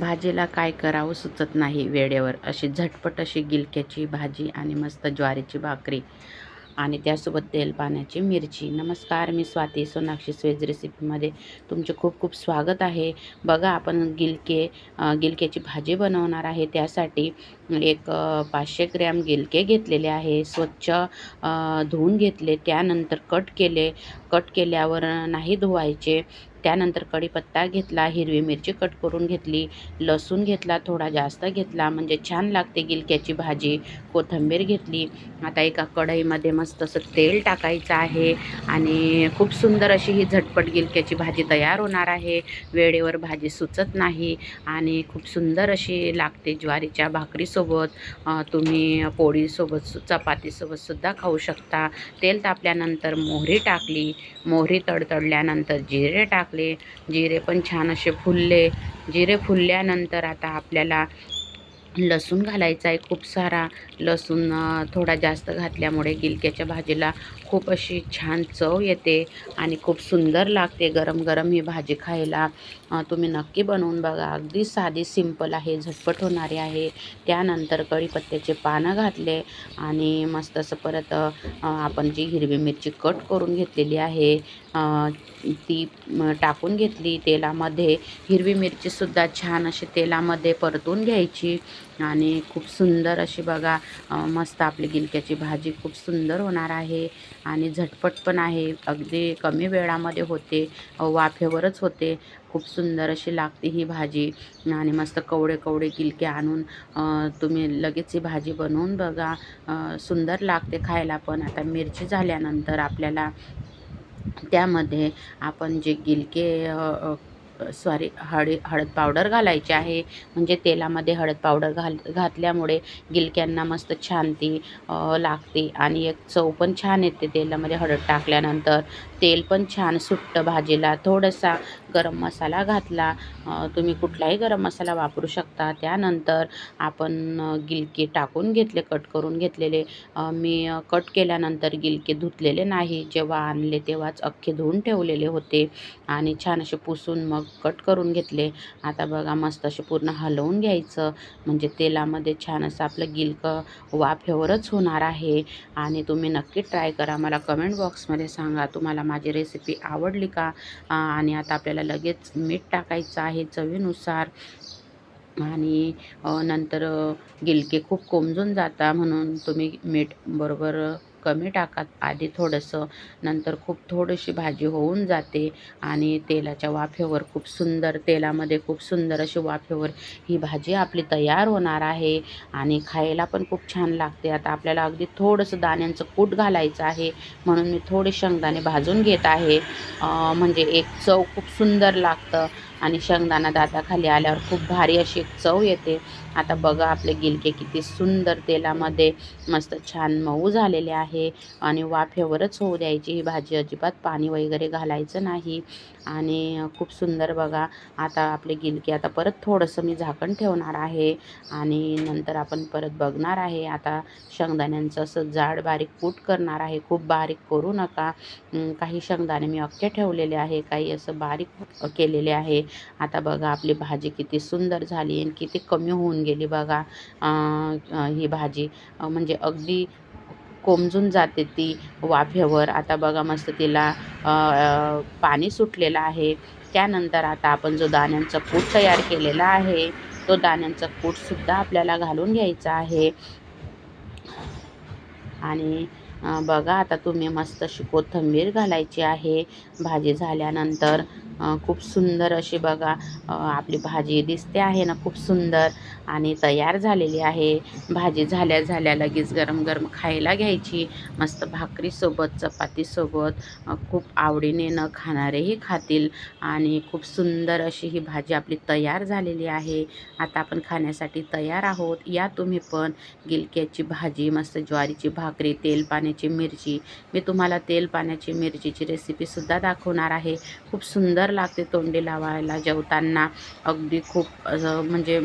भाजीला काय करावं सुचत नाही वेळेवर. अशी झटपट अशी गिलक्याची भाजी आणि मस्त ज्वारीची भाकरी आणि त्यासोबत तेल पाण्याची मिरची. नमस्कार मी स्वाती सोनाक्षी स्वेज रेसिपीमध्ये तुमचे खूप खूप स्वागत आहे. बघा आपण गिलके गिलक्याची भाजी बनवणार आहे. त्यासाठी एक पाचशे ग्रॅम गिलके घेतलेले आहे. स्वच्छ धुवून घेतले. त्यानंतर कट केले कट केल्यावर नाही धुवायचे. त्यानंतर कढीपत्ता घेतला हिरवी मिरची कट करून घेतली लसूण घेतला थोडा जास्त घेतला म्हणजे छान लागते गिलक्याची भाजी. कोथिंबीर घेतली. आता एका कढईमध्ये मस्त असं तेल टाकायचं आहे आणि खूप सुंदर अशी ही झटपट गिलक्याची भाजी तयार होणार आहे. वेळेवर भाजी सुचत नाही आणि खूप सुंदर अशी लागते ज्वारीच्या भाकरीसोबत. तुम्ही पोळीसोबत सु- चपातीसोबत सुद्धा खाऊ शकता. तेल तापल्यानंतर मोहरी टाकली. मोहरी तडतडल्यानंतर जिरे टाक टाकले जिरे पण छान असे फुलले. जिरे फुलल्यानंतर आता आपल्याला लसूण घालायचा आहे खूप सारा लसूण थोडा जास्त घातल्यामुळे गिलक्याच्या भाजीला खूप अशी छान चव येते आणि खूप सुंदर लागते गरम गरम ही भाजी खायला. तुम्ही नक्की बनवून बघा. अगदी साधी सिंपल आहे झटपट होणारी आहे. त्यानंतर कढीपत्त्याचे पानं घातले आणि मस्त असं परत आपण जी हिरवी मिरची कट करून घेतलेली आहे ती टाकून घेतली. तेलामध्ये हिरवी मिरचीसुद्धा छान अशी तेलामध्ये परतून घ्यायची. आणि खूप सुंदर अशी बघा मस्त आपली गिलक्याची भाजी खूप सुंदर होणार आहे आणि झटपट पण आहे. अगदी कमी वेळामध्ये होते वाफेवरच होते. खूप सुंदर अशी लागते ही भाजी आणि मस्त कवडे कवडे गिलके आणून तुम्ही लगेच ही भाजी बनवून बघा. सुंदर लागते खायला पण. आता मिरची झाल्यानंतर आपल्याला त्यामध्ये आपण जे गिलके सॉरी हळी हळद पावडर घालायची आहे. म्हणजे तेलामध्ये हळद पावडर घाल घातल्यामुळे गिलक्यांना मस्त छान ती लागते. आणि एक चव पण छान येते तेलामध्ये हळद टाकल्यानंतर. तेल पण छान सुटतं भाजीला थोडासा गरम मसाला घातला. तुम्ही कुठलाही गरम मसाला वापरू शकता. त्यानंतर आपण गिलके टाकून घेतले कट करून घेतलेले. मी कट केल्यानंतर गिलके धुतलेले नाही. जेव्हा आणले तेव्हाच अख्खे धुवून ठेवलेले होते आणि छान असे पुसून मग कट करून घेतले. आता बघा मस्त असे पूर्ण हलवून घ्यायचं. म्हणजे तेलामध्ये छान असं आपलं गिलकं वाफेवरच होणार आहे. आणि तुम्ही नक्की ट्राय करा. मला कमेंट बॉक्समध्ये सांगा. तुम्हाला माझी रेसिपी आवडली का? आणि आता आपल्याला लगेच मीठ टाकायचं आहे चवीनुसार. आणि नंतर गिलके खूप कोमजून जाता म्हणून तुम्ही मीठ बरोबर कमी टाकात आधी थोडंसं नंतर खूप थोडीशी भाजी होऊन जाते आणि तेलाच्या वाफेवर खूप सुंदर तेलामध्ये खूप सुंदर अशी वाफेवर ही भाजी आपली तयार होणार आहे आणि खायला पण खूप छान लागते. आता आपल्याला अगदी थोडंसं दाण्यांचं कूट घालायचं आहे म्हणून मी थोडे शेंगदाणे भाजून घेत आहे. म्हणजे एक चव खूप सुंदर लागतं. आणि शेंगदाणा दाताखाली आल्यावर खूप भारी अशी एक चव येते. आता बघा आपले गिलके किती सुंदर तेलामध्ये मस्त छान मऊ झालेले आहे. आणि वाफेवरच होऊ द्यायची ही भाजी अजिबात पाणी वगैरे घालायचं नाही. आणि खूप सुंदर बघा आता आपले गिलके आता परत थोडंसं मी झाकण ठेवणार आहे. आणि नंतर आपण परत बघणार आहे. आता शेंगदाण्यांचं असं जाड बारीक कूट करणार आहे. खूप बारीक करू नका. काही शेंगदाणे मी अख्खे ठेवलेले आहे. काही असं बारीक केलेले आहे. आता बघा आपली भाजी किती सुंदर झाली आणि किती कमी होऊन गेली बघा. ही भाजी म्हणजे अगदी कोमजून जाते ती वाफेवर. आता बघा मस्त तिला पाणी सुटलेलं आहे. त्यानंतर आता आपण जो दाण्यांचा कूट तयार केलेला आहे तो दाण्यांचा कूटसुद्धा आपल्याला घालून घ्यायचा आहे. आणि बघा आता तुम्ही मस्त अशी कोथंबीर घालायची आहे. भाजी झाल्यानंतर खूप सुंदर अशी बघा आपली भाजी दिसते आहे ना खूप सुंदर आणि तयार झालेली आहे. भाजी झाल्या झाल्या लगेच गरम गरम खायला घ्यायची. मस्त भाकरीसोबत चपातीसोबत खूप आवडीने न खाणारेही खातील आणि खूप सुंदर अशी ही भाजी आपली तयार झालेली आहे. आता आपण खाण्यासाठी तयार आहोत. या तुम्ही पण गिलक्याची भाजी मस्त ज्वारीची भाकरी तेल पाण्याची मिरची. मी तुम्हाला तेल पाण्याची मिरचीची रेसिपीसुद्धा दाखवणार आहे. खूप सुंदर लागते तोंडी लावायला जेवताना. अगदी खूप असं म्हणजे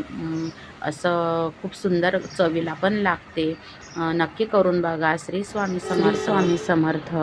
असं खूप सुंदर चवीला पण लागते. नक्की करून बघा. श्री स्वामी समर्थ. स्वामी समर्थ.